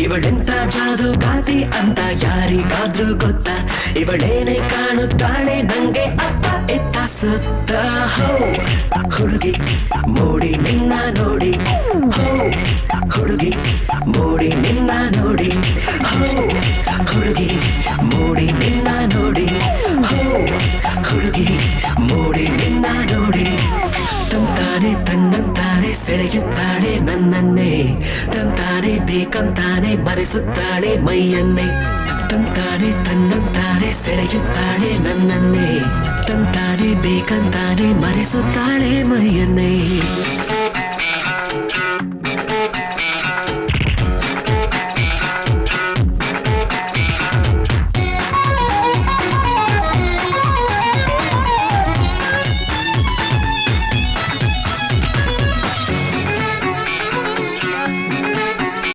ಇವಳೆಂತ ಜಾದುಗಾತಿ ಅಂತ ಯಾರಿಗಾದ್ರೂ ಗೊತ್ತಾ? ಇವಳೇನೆ ಕಾಣುತ್ತಾಳೆ, ನಂಗೆ ಅಪ್ಪ ಎತ್ತ ಸುತ್ತ. ಹೋ, ಹುಡುಗಿ, ಮೂಡಿ ನಿನ್ನ ನೋಡಿ. ಹೋ, ಹುಡುಗಿ, ಮೂಡಿ ನಿನ್ನ ನೋಡಿ. ಹೋ ಸೆಳೆಯುತ್ತಾಳೆ ನನ್ನನ್ನೇ ತಂತಾನೆ ಬೇಕಂತಾನೆ ಮರೆಸುತ್ತಾಳೆ ಮೈಯನ್ನೇ ತಂತಾನೆ ತನ್ನಂತಾನೆ ಸೆಳೆಯುತ್ತಾಳೆ ನನ್ನನ್ನೇ ತಂತಾನೆ ಬೇಕಂತಾನೆ ಮರೆಸುತ್ತಾಳೆ ಮೈಯನ್ನೇ